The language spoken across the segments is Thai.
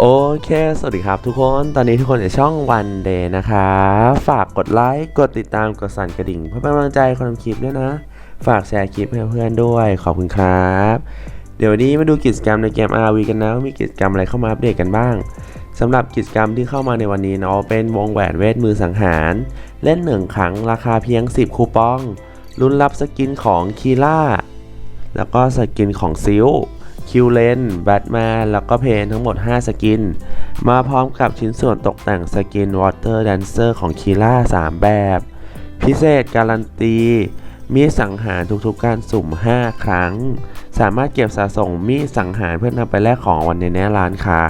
โอเค สวัสดีครับทุกคน ตอนนี้ทุกคนอยู่ช่องวันเดย์นะครับฝากกดไลค์ กดติดตาม กดสั่นกระดิ่ง เพื่อเป็นกำลังใจคนทำคลิปด้วยนะ ฝากแชร์คลิปให้เพื่อนด้วย ขอบคุณครับ เดี๋ยววันนี้มาดูกิจกรรมในเกม RV กันนะว่ามีกิจกรรมอะไรเข้ามาอัปเดตกันบ้างสำหรับกิจกรรมที่เข้ามาในวันนี้เนาะ เป็นวงแหวนเวทมือสังหาร เล่นหนึ่งครั้งราคาเพียง 10 คูปอง ลุ้นรับสกินของคีล่า แล้วก็สกินของซิล คิวเลนแบทแมนแล้วก็เพนทั้งหมด 5 สกิน มาพร้อมกับชิ้นส่วนตกแต่งสกินวอเตอร์แดนเซอร์ของคีล่า 3 แบบ พิเศษการันตี มีสังหารทุกๆการสุ่ม 5 ครั้ง สามารถเก็บสะสมมีสังหารเพื่อนำไปแลกของวันในแน่ร้านค้า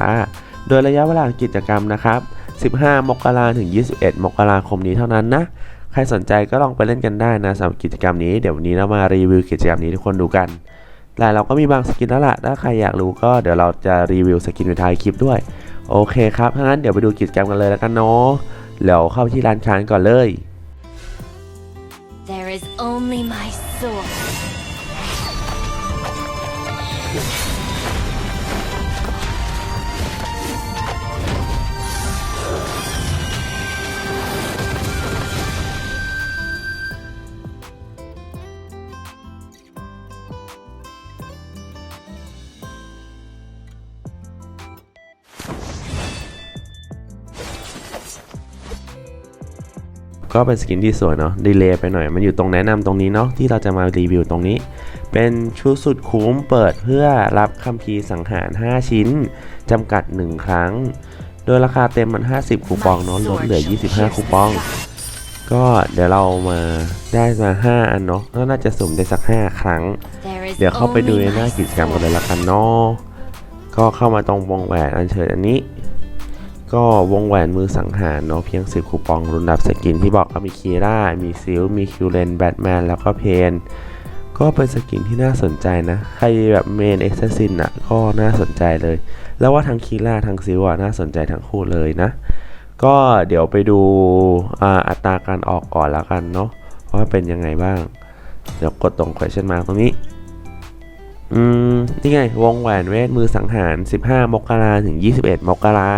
โดยระยะเวลากิจกรรมนะครับ 15 มกราถึง 21 มกราคมนี้เท่านั้นนะใครสนใจก็ลองไปเล่นกันได้นะสำหรับกิจกรรมนี้เดี๋ยววันนี้เรามารีวิวกิจกรรมนี้ทุกคนดูกัน แต่เราก็มีบางสกินแล้วล่ะถ้าใครอยากรู้ก็เดี๋ยวเราจะรีวิวสกินในท้ายคลิปด้วย โอเคครับถ้างั้นเดี๋ยวไปดูกิจกรรมกันเลยแล้วกันเนาะเดี๋ยวเข้าที่ร้านค้าก่อนเลย There is only my sword. ก็เป็นสกินที่สวยเนาะดีเลย์ไปหน่อยมันอยู่ตรงแนะนำตรงนี้เนาะที่เราจะมารีวิวตรงนี้ เป็นชุดสุดคุ้มเปิดเพื่อรับคัมภีร์สังหาร 5 ชิ้นจำกัด 1 ครั้ง โดยราคาเต็มมัน 50 คูปองเนาะลดเหลือ 25 คูปอง ก็เดี๋ยวเรามาได้มา 5 อันเนาะก็น่าจะสุ่มได้สัก 5 ครั้ง There is เดี๋ยวเข้าไปดู only ในหน้า my กิจกรรมกันเลย sword. ละกันเนาะก็เข้ามาตรงวงแหวนอันเชิญอันนี้ ก็วงแหวนมือสังหารเนาะเพียง10คูปองรุนรับสกินที่บอกก็มีคีร่า มีซิล มีคิวเลน แบทแมน แล้วก็เพน ก็เป็นสกินที่น่าสนใจนะ ใครแบบเมนเอ็กซ์ซินอะก็น่าสนใจเลย แล้วว่าทั้งคีร่าทั้งซิลอะน่าสนใจทั้งคู่เลยนะ ก็เดี๋ยวไปดูอ,อัตราการออกก่อนแล้วกันเนาะว่าเป็นยังไงบ้าง เดี๋ยวกดตรง question mark ตรงนี้อืมนี่ไงวงแหวนเวทมือสังหาร 15 มกราถึง 21 มกรา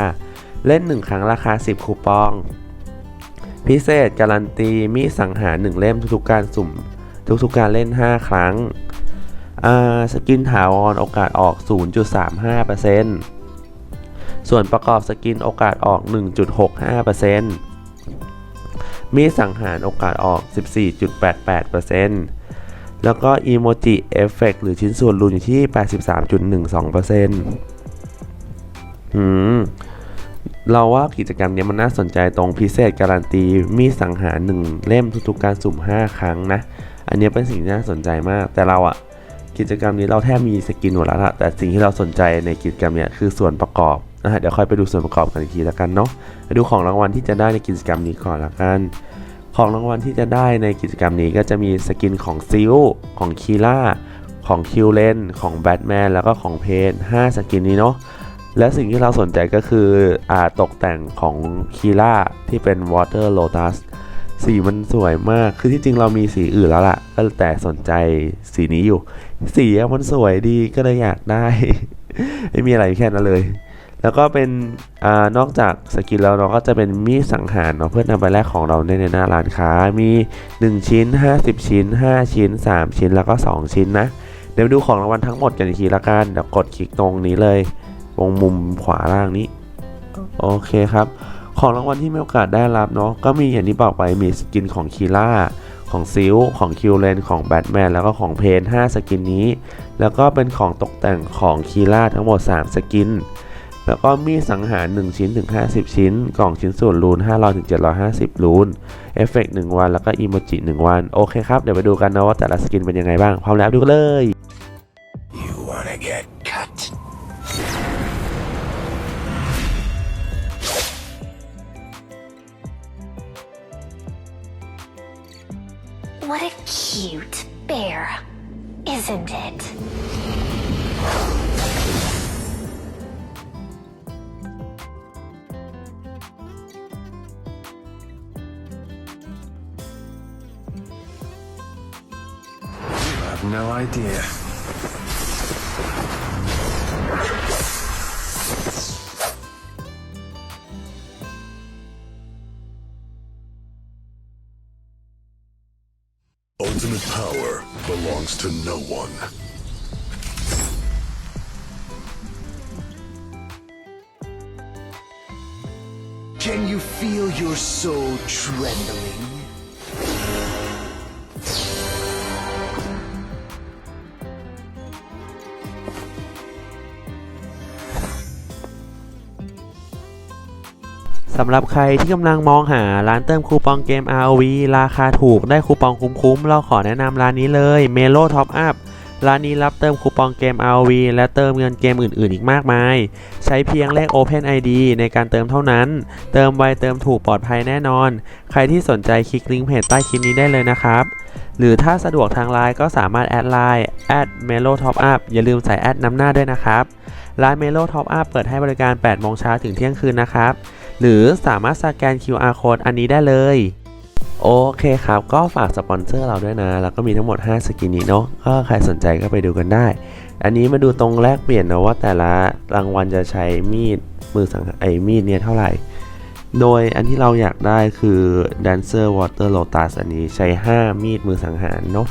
เล่น 1 ครั้งราคา 10 คูปอง พิเศษการันตีมีสังหาร 1 เล่มทุกๆการสุ่ม ทุกๆการเล่น 5 ครั้งสกินถาวรโอกาสออก 0.35%ส่วนประกอบสกินโอกาสออก 1.65%มีสังหารโอกาสออก 14.88%แล้วก็อีโมจิเอฟเฟกหรือชิ้นส่วนรูนอยู่ที่ 83.12%อืม เราว่ากิจกรรมนี้มันน่าสนใจตรงพิเศษการันตีมีสังหาร1เล่มทุกๆการสุ่ม 5 ครั้งนะ อันนี้เป็นสิ่งที่น่าสนใจมาก แต่เราอะกิจกรรมนี้เราแทบมีสกินหมดแล้วละแต่สิ่งที่เราสนใจในกิจกรรมนี้คือส่วนประกอบนะฮะเดี๋ยวค่อยไปดูส่วนประกอบกันอีกทีล้วกันเนาะดูของรางวัลที่จะได้ในกิจกรรมนี้ก่อนละกัน ของรางวัลที่จะได้ในกิจกรรมนี้ก็จะมีสกินของซิลของคีล่าของคิวเลนของแบทแมนแล้วก็ของเพน5สกินนี้เนาะ และสิ่งที่เราสนใจก็คืออาตกแต่งของคีล่าที่เป็น Water Lotus สีมันสวยมาก คือที่จริงเรามีสีอื่นแล้วล่ะ ก็แต่สนใจสีนี้อยู่ สีมันสวยดีก็เลยอยากได้ ไม่มีอะไรแค่นั้นเลย แล้วก็เป็นอานอกจากสกินแล้วเราก็จะเป็นมีดสังหารเนาะเพื่อนำไปแลกของเราในหน้าร้านค้า มี 1 ชิ้น 50 ชิ้น 5 ชิ้น 3 ชิ้นแล้วก็ 2 ชิ้นนะ เดี๋ยวดูของรางวัลทั้งหมดกันอีกทีละกัน เดี๋ยวกดคลิกตรงนี้เลย ตรงมุมขวาล่างนี้ โอเคครับ ของรางวัลที่มีโอกาสได้รับเนาะก็มีอย่างที่บอกไปมีสกินของคีล่าของซิลของคิวเลนของแบทแมนแล้วก็ของเพน5สกินนี้ แล้วก็เป็นของตกแต่งของคีล่าทั้งหมด 3 สกิน แล้วก็มีดสังหาร 1 ชิ้นถึง 50 ชิ้น กล่องชิ้นส่วนรูน500ถึง750 รูนเอฟเฟกต์1วัน แล้วก็อีโมจิ1วัน โอเคครับ เดี๋ยวไปดูกันนะว่าแต่ละสกินเป็นยังไงบ้าง พร้อมแล้วดูกันเลย You wanna get cute bear, isn't it? I have no idea. Belongs to no one. Can you feel your soul trembling? สำหรับใครที่กำลังมองหาร้านเติมคูปองเกม ROV ราคาถูกได้คูปองคุ้มๆ เราขอแนะนำร้านนี้เลย Melo Top Up ร้านนี้รับเติมคูปองเกม ROV และเติมเงินเกมอื่นๆ อีกมากมาย ใช้เพียงเลข Open ID ในการเติมเท่านั้น เติมไวเติมถูกปลอดภัยแน่นอน ใครที่สนใจคลิกลิงก์เพจใต้คลิปนี้ได้เลยนะครับ หรือถ้าสะดวกทางไลน์ก็สามารถแอดไลน์ @melo top up อย่าลืมใส่แอดนำหน้าด้วยนะครับ ร้าน Melo Top Up เปิดให้บริการ 8 โมงเช้าถึงเที่ยงคืนนะครับ หรือสามารถสแกน QR code อันนี้ได้เลย โอเคครับ ก็ฝากสปอนเซอร์เราด้วยนะ แล้วก็มีทั้งหมด 5 สกินนี้เนาะก็ใครสนใจก็ไปดูกันได้ อันนี้มาดูตรงแลกเปลี่ยนนะว่าแต่ละรางวัลจะใช้มีดมือสังหารไอ้มีดเนี่ยเท่าไหร่ โดยอันที่เราอยากได้คือ Dancer Water Lotus อันนี้ใช้ 5 มีดมือสังหารเนาะ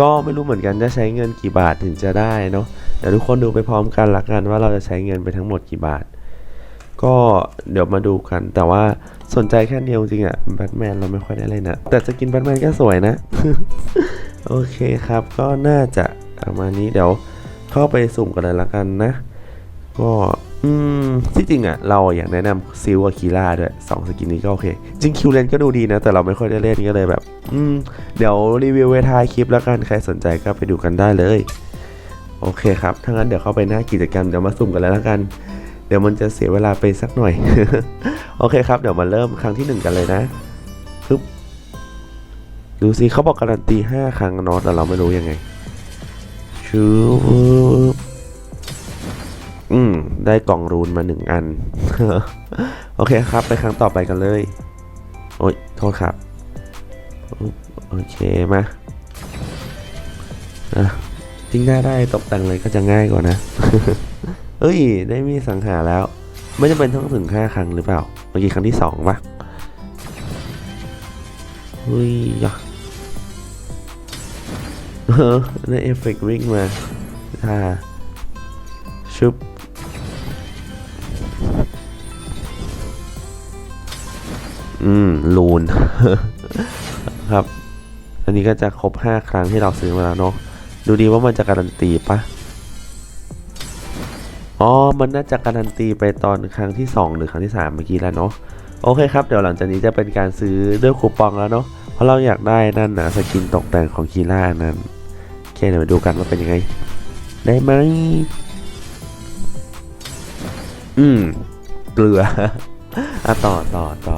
ก็ไม่รู้เหมือนกันจะใช้เงินกี่บาทถึงจะได้เนาะเดี๋ยวทุกคนดูไปพร้อมกันละกันว่าเราจะใช้เงินไปทั้งหมดกี่บาท ก็เดี๋ยวมาดูกัน แต่ว่าสนใจแค่เดียวจริงอะแบทแมนเราไม่ค่อยได้เล่นะ แต่สกินแบทแมนก็สวยนะ โอเคครับ ก็น่าจะประมาณนี้เดี๋ยวเข้าไปสุ่มกันเลยละกันนะ ก็อืมที่จริงอะเราอยากแนะนำซิลกับคีล่าด้วยสองสกินนี้ก็โอเค จริงคิวเลนก็ดูดีนะ แต่เราไม่ค่อยได้เล่นก็เลยแบบ อืม เดี๋ยวรีวิวไว้ท้ายคลิปแล้วกันใครสนใจก็ไปดูกันได้เลย โอเคครับถ้างั้นเดี๋ยวเข้าไปหน้ากิจกรรมเดี๋ยวมาสุ่มกันเลยล้วกัน เดี๋ยวมันจะเสียเวลาไปสักหน่อย โอเคครับ เดี๋ยวมาเริ่มครั้งที่หนึ่งกันเลยนะปึ๊บดูสิเขาบอกการันตีห้าครั้งนอะแต่เราไม่รู้ยังไงชูบอืม ได้กล่องรูนมาหนึ่งอัน โอเคครับ ไปครั้งต่อไปกันเลย โอ้ย โทษครับ โอเคมาจริงได้ได้ตกแต่งเลยก็จะง่ายกว่านะ เอ้ย ได้มีสังหารแล้ว ไม่จำเป็นต้องถึงห้าครั้งหรือเปล่า เมื่อกี้ครั้งที่สองปะเฮ้ยยะเออได้เอฟเฟกต์วิ่งมาท่าชุบอืม ลูน ครับ อันนี้ก็จะครบห้าครั้งที่เราซื้อมาแล้วเนาะ ดูดีว่ามันจะการันตีปะ อ๋อ มันน่าจะการันตีไปตอนครั้งที่ 2 หรือครั้งที่ 3 เมื่อกี้แล้วเนาะ โอเคครับ เดี๋ยวหลังจากนี้จะเป็นการซื้อด้วยคูปองแล้วเนาะ เพราะเราอยากได้นั่นนะสกินตกแต่งของคีล่านั้นโอเคเดี๋ยวมาดูกันว่าเป็นยังไง ได้ไหม อืม เกลืออะต่อต่อต่อ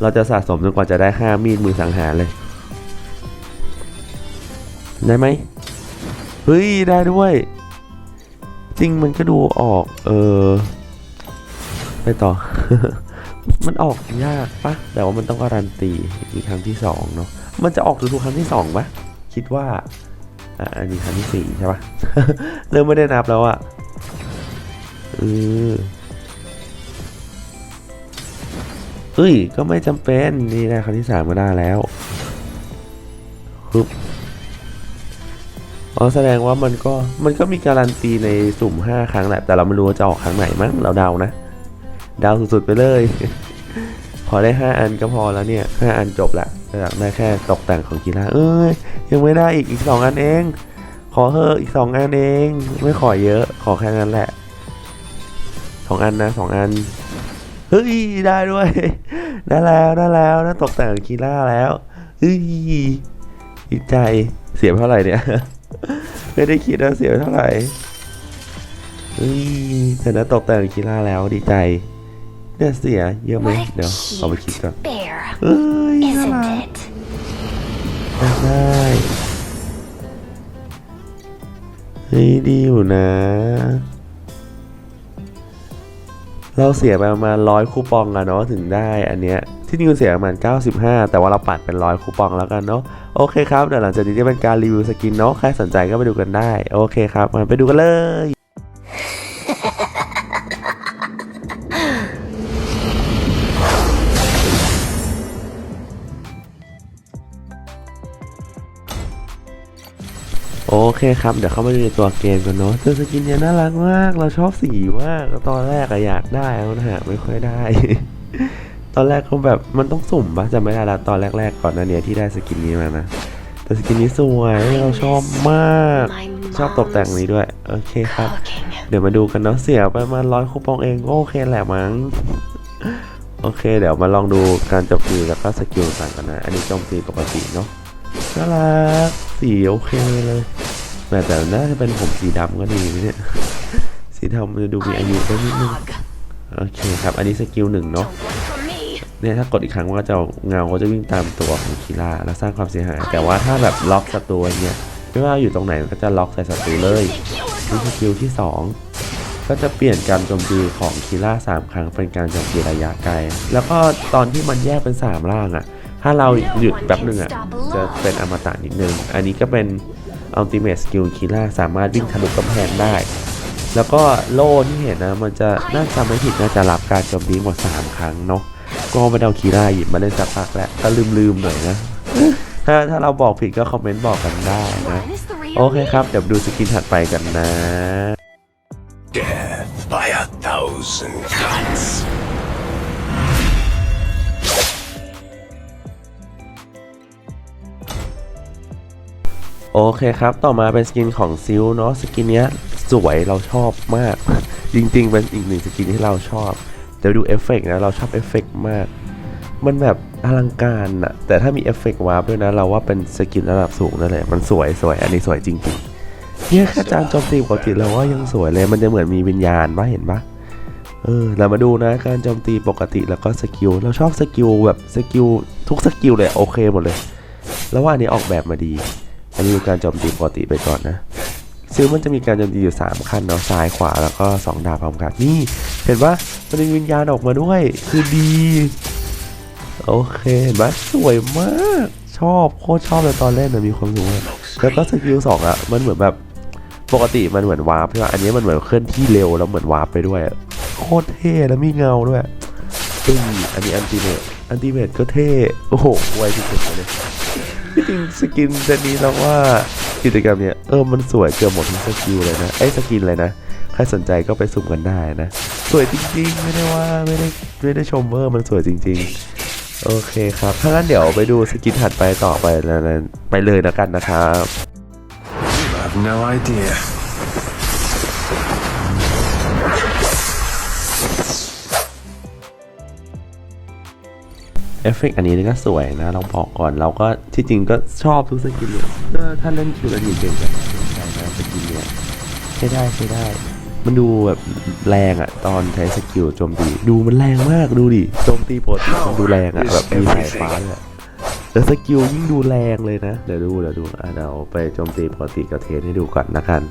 เราจะสะสมจนกว่าจะได้5มีดมือสังหารเลย ได้ไหม เฮ้ย ได้ด้วย จริงมันก็ดูออก เออ ไปต่อ มันออกยากปะแต่ว่ามันต้องการันตีอีกครั้งที่สองเนาะ มันจะออกทุกๆครั้งที่สองปะคิดว่า อะอันนี้ครั้งที่สี่ใช่ปะเริ่มไม่ได้นับแล้วอะเออเอ้ย ก็ไม่จำเป็น นี่ได้ครั้งที่สามก็ได้แล้วฮึบ อ๋อแสดงว่ามันก็มันก็มีการันตีในสุ่ม 5 ครั้งแหละ แต่เราไม่รู้ว่าจะออกครั้งไหนมั้งเราเดานะ เดาสุดๆไปเลย พอได้ 5 อันก็พอแล้วเนี่ย 5 อันจบละอยากได้แค่ตกแต่งของกีฬาเอ้ย ยังไม่ได้อีกอีก 2 อันเอง ขอเถออีก 2 อันเอง ไม่ขอเยอะขอแค่นั้นแหละ 2 อันนะ2อันเฮ้ยได้ด้วย ได้แล้วได้แล้วได้ตกแต่งกีฬาแล้วเฮ้ยดีใจเสียเท่าไหร่เนี่ย ไม่ได้คิดว่าเสียเท่าไหร่เฮ้ยแต่นะตกแต่งกีฬาแล้วดีใจเนี่ยเสียเยอะไหม What เดี๋ยว a เอาไปคิดก่อน cute bear, เอ้ยน่า isn't รัก it? นะได้เฮ้ยดีอยู่นะ เราเสียไปประมาณร้อยคูปองอะเนาะถึงได้อันเนี้ยที่นิวเสียประมาณ 95 แต่ว่าเราปัดเป็นร้อยคูปองแล้วกันเนาะ โอเคครับเดี๋ยวหลังจากนี้จะเป็นการรีวิวสกินเนาะใครสนใจก็ไปดูกันได้ โอเคครับมาไปดูกันเลยโอเคครับ เดี๋ยวเข้ามาดูในตัวเกมกันเนาะเจอสกินเนี่ยน่ารักมาก เราชอบสีมาก ตอนแรกอะอยากได้มันหาไม่ค่อยได้ ตอนแรกเขาแบบมันต้องสุ่มปะจำไม่ได้ละตอนแรก ๆ ก่อนหน้าเนี้ที่ได้สกินนี้มานะ แต่สกินนี้สวยเราชอบมาก ชอบตกแต่งนี้ด้วย โอเคครับ เดี๋ยวมาดูกันเนาะเสียไประมาณร้อยคูปองเองก็โอเคแหละมั้งโอเค เดี๋ยวมาลองดูการโจมตีแล้วก็สกิลต่างกันนะ อันนี้โจมตีปกติเนาะน่ารักสีโอเคเลยแม้แต่น่าจะเป็นผมสีดำก็ดีเนี่ย สีดำมันจะดูมีอายุก็นิดนึง โอเคครับ อันนี้สกิลหนึ่งเนาะ เนี่ยถ้ากดอีกครั้งมันก็จะเงาก็จะวิ่งตามตัวของคีราแล้วสร้างความเสียหาย แต่ว่าถ้าแบบล็อกศัตรูเงี้ยไม่ว่าอยู่ตรงไหนก็จะล็อกใส่ศัตรูเลยนี่สกิลที่ 2 ก็จะเปลี่ยนการโจมตีของคีล่า3 ครั้งเป็นการโจมตีระยะไกล แล้วก็ตอนที่มันแยกเป็น 3 ร่างอะ่ะ ถ้าเราหยุดแป๊บหนึ่งอะ่ะจะเป็นอมตะนิดนึง อันนี้ก็เป็นอัลติเม e สกิลคีล่าสามารถวิ่งทะลุกำแพงได้แล้วก็โล่ที่เห็นนะมันจะน่าจะไม่ผิดน่าจะรับการโจมตีหมด 3 ครั้งเนาะ ก็ไม่ได้เอาคีร่าหยิบมาเล่นสักพักแล้วก็ลืมๆหน่อยนะ ถ้าถ้าเราบอกผิดก็คอมเมนต์บอกกันได้นะ When is the real โอเคครับ เดี๋ยวดูสกินถัดไปกันนะ Death by a thousand cuts. โอเคครับ ต่อมาเป็นสกินของซิลเนาะ สกินเนี้ยสวยเราชอบมาก จริงๆ เป็นอีกหนึ่งสกินที่เราชอบ เดี๋ยวดูเอฟเฟกต์นะ เราชอบเอฟเฟกต์มาก มันแบบอลังการอะแต่ถ้ามีเอฟเฟกต์วาร์ปด้วยนะ เราว่าเป็นสกินระดับสูงนั่นแหละ มันสวยสวย อันนี้สวยจริงๆเนี่ยแค่จานโจมตีปกติเราว่ายังสวยเลย มันจะเหมือนมีวิญญาณปะเห็นปะเออ เรามาดูนะการโจมตีปกติแล้วก็สกิล เราชอบสกิลแบบสกิลทุกสกิลเลยโอเคหมดเลย แล้วว่าอันนี้ออกแบบมาดี อันนี้ดูการโจมตีปกติไปก่อนนะซิลมันจะมีการโจมตีอยู่ 3 ขั้นเนาะซ้ายขวาแล้วก็ 2 ดาบพร้อมกันนี่เห็นปะ มันมีวิญญาณออกมาด้วย คือดี โอเคเห็นไหมสวยมาก ชอบโคตรชอบเลยตอนเล่นนะมีความสุขมากแล้วก็สกิลสองอะมันเหมือนแบบปกติมันเหมือนวาร์ปใช่ไหมอันนี้มันเหมือนเคลื่อนที่เร็วแล้วเหมือนวาร์ปไปด้วย โคตรเท่แล้วมีเงาด้วยอืมอันนี้อันติเมตอันติเมตก็เท่ โอ้โหไวที่สุดเลยที่จริงสกินเซตนี้แล้วว่า กิจกรรมเนี้ยเออมันสวยเกือบหมดทุกสกิลเลยนะไอ้สกินเลยนะใครสนใจก็ไปสุ่มกันได้นะ สวยจริงๆ ไม่ได้ว่าไม่ได้ไม่ได้ชมเวอร์มันสวยจริง ๆ โอเคครับถ้างั้นเดี๋ยวไปดูสกินถัดไปต่อไปแล้วนะไปเลยแล้วกันนะครับ You have no idea. อฟเฟกต์อันนี้ก็สวยนะ เราบอกก่อนเราก็ที่จริงก็ชอบทุกสกินเลยก็ถ้าเล่นคิวแล้วอยู่เก่งก็สนใจนะสกินเนี้ยใช้ได้ใช้ได้ มันดูแบบแรงอะตอนใช้สกิลโจมตีดูมันแรงมากดูดิโจมตีปกติมันดูแรงอะแบบมีสายฟ้าเลยอะแต่สกิลยิ่งดูแรงเลยนะ เดี๋ยวดูเดี๋ยวดูอะเดี๋ยวไปโจมตีปกติกับเทสให้ดูก่อนนะกัน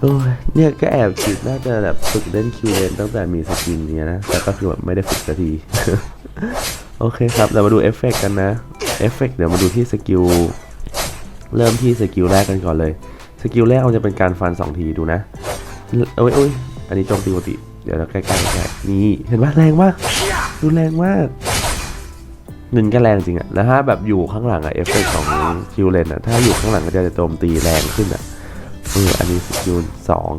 โอ้ยเนี่ยก็แอบคิดน่าจะแบบฝึกเล่นคิวเลนตั้งแต่มีสกินเนี้ยนะ แต่ก็คือแบบไม่ได้ฝึกสักที โอเคครับเรามาดูเอฟเฟกต์กันนะเอฟเฟกต์เดี๋ยวมาดูที่สกิลเริ่มที่สกิลแรกกันก่อนเลยสกิลแรกมันจะเป็นการฟัน 2 ทีดูนะเอ้ยเอ้ยอันนี้โจมตีปกติเดี๋ยวเราใกล้ๆใกล้นี่เห็นปะแรงมากดูแรงมากเงินก็แรงจริงอะแล้วถ้าแบบอยู่ข้างหลังอะเอฟเฟกต์ของคิวเลนอะถ้าอยู่ข้างหลังก็จะโจมตีแรงขึ้นอะเอออันนี้สกิลสอง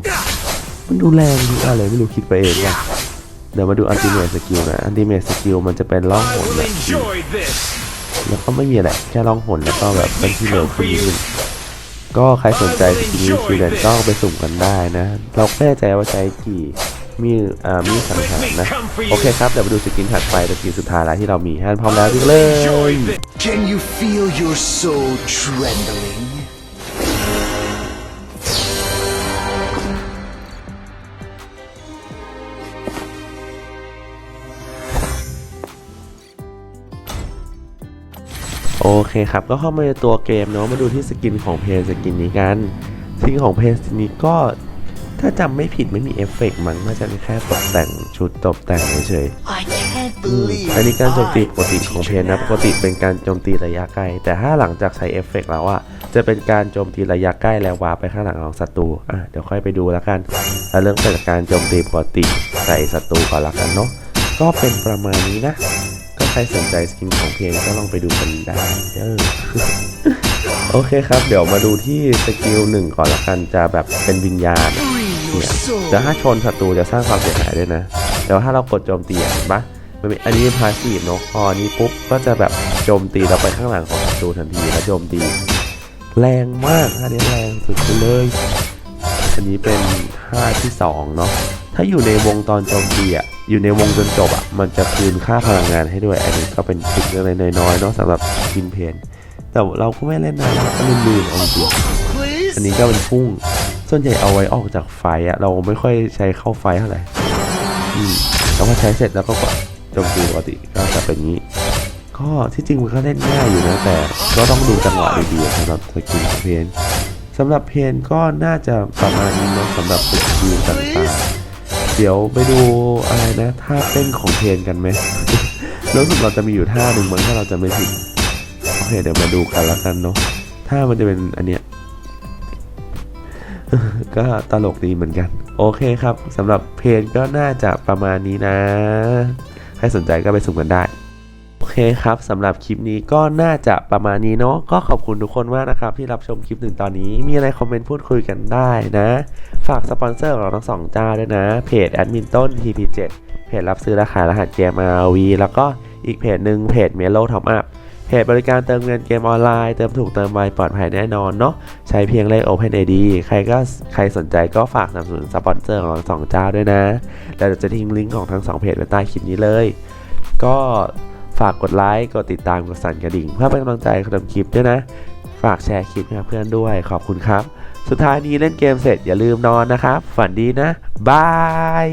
มันดูแรงดูอะไรไม่รู้คิดไปเองว่ะ เดี๋ยวมาดูอันติเมทสกิลนะอันติเมทสกิลมันจะเป็นล่องหนแบบ Enjoy this. แล้วก็ไม่มีอะไรแค่ล่องหนแล้วก็แบบเป็นที่เร็วขึ้นนิดนึงก็ใครสนใจสกินนี้คิวเดนก็ไปสุ่มกันได้นะ เราแน่ใจว่าใช้กี่มีอ่ามีสังหารนะ โอเคครับ เดี๋ยวไปดูสกินถัดไปสกินสุดท้ายแล้วที่เรามีให้พร้อมแล้วดูเลย Can you feel your soul trembling? โอโอเคครับ ก็เข้ามาในตัวเกมเนาะมาดูที่สกินของเพลสกินนี้กันสกินของเพลสกินนี้ก็ถ้าจำไม่ผิดไม่มีเอฟเฟกต์มั้งน่าจะเป็นแค่ตกแต่งชุดตกแต่งเฉย I can't ๆอืม believe อันนี้การโจมตี I ปกติของเพลนะปกติเป็นการโจมตีระยะไกล แต่ถ้าหลังจากใช้เอฟเฟกต์แล้วอะจะเป็นการโจมตีระยะใกล้แล้ววาร์ปไปข้างหลังของศัตรูอะเดี๋ยวค่อยไปดูแล้วกันแล้วเรื่องเป็นการโจมตีปกติใส่ศัตรูก่อนละกันเนาะก็เป็นประมาณนี้นะก็ใค รสนใจสกินของเพลงก็ลองไปดูกันได้เด้อโอเคครับ เดี๋ยวมาดูที่สกิลหนึ่งก่อนละกันจะแบบเป็นวิญญาณเนี่ย soul. แต่ถ้าชนศัตรูจะสร้างความเสียหายด้วยนะ แต่ว่าถ้าเรากดโจมตีอะเห็นปะมันมีอันนี้พาสีฟเนาะพออันนี้ปุ๊บก็จะแบบโจมตีเราไปข้างหลังของศัตรูทันทีแล้วโจมตี แรงมากท่านี้แรงสุดเลย อันนี้เป็นท่าที่สองเนาะถ้าอยู่ในวงตอนโจมตีอะ อยู่ในวงจนจบอะ มันจะคืนค่าพลังงานให้ด้วย อันนี้ก็เป็นทริคเล็กๆน้อยๆเนาะสำหรับกินเพนแต่เราก็ไม่เล่นนานแล้วก็ลืมๆเอาจริง Please? อันนี้ก็เป็นพุ่ง ส่วนใหญ่เอาไว้ออกจากไฟอะเราไม่ค่อยใช้เข้าไฟเท่าไหร่อืมแล้วพอใช้เสร็จแล้วก็กดโจมตีปกติก็จะเป็นอย่างนี้ ก็ที่จริงมันก็เล่นง่ายอยู่นะแต่ ก็ต้องดูจังหวะดีๆสำหรับสกิลของเพนสำหรับเพนก็น่าจะประมาณนี้เนาะสำหรับสกิลต่างๆ เดี๋ยวไปดูอะไรนะท่าเต้นของเพนกันไหมรู้สึกเราจะมีอยู่ท่าหนึ่งมั้งถ้าเราจะไม่ผิดโอเคเดี๋ยวมาดูกันแล้วกันเนาะท่ามันจะเป็นอันเนี้ยก็ตลกดีเหมือนกัน โอเคครับสำหรับเพลงก็น่าจะประมาณนี้นะใครสนใจก็ไปสุ่มกันได้ เคครับสำหรับคลิปนี้ก็น่าจะประมาณนี้เนาะก็ขอบคุณทุกคนมากนะครับ ที่รับชมคลิปถึงตอนนี้ มีอะไรคอมเมนต์พูดคุยกันได้นะ ฝากสปอนเซอร์ของเราทั้งสองเจ้าด้วยนะ เพจแอดมินต้น TP7 เพจรับซื้อและขารหัสเกม RV แล้วก็อีกเพจหนึ่งเพจ Melo Top Up เพจบริการเติมเงินเกมออนไลน์ เติมถูกเติมไวปลอดภัยแน่นอนเนาะใช้เพียงเลข OpenID ใครก็ใครสนใจก็ฝากสนับสนุนสปอนเซอร์ของเราสองเจ้าด้วยนะแล้วเดี๋ยวจะทิ้งลิงก์ของทั้งสองเพจไว้ใต้คลิปนี้เลย ก็ ฝากกดไลค์กดติดตามกดสั่นกระดิ่ง เพื่อเป็นกำลังใจให้ทำคลิปด้วยนะ ฝากแชร์คลิปให้เพื่อนด้วยขอบคุณครับ สุดท้ายนี้เล่นเกมเสร็จอย่าลืมนอนนะครับ ฝันดีนะบาย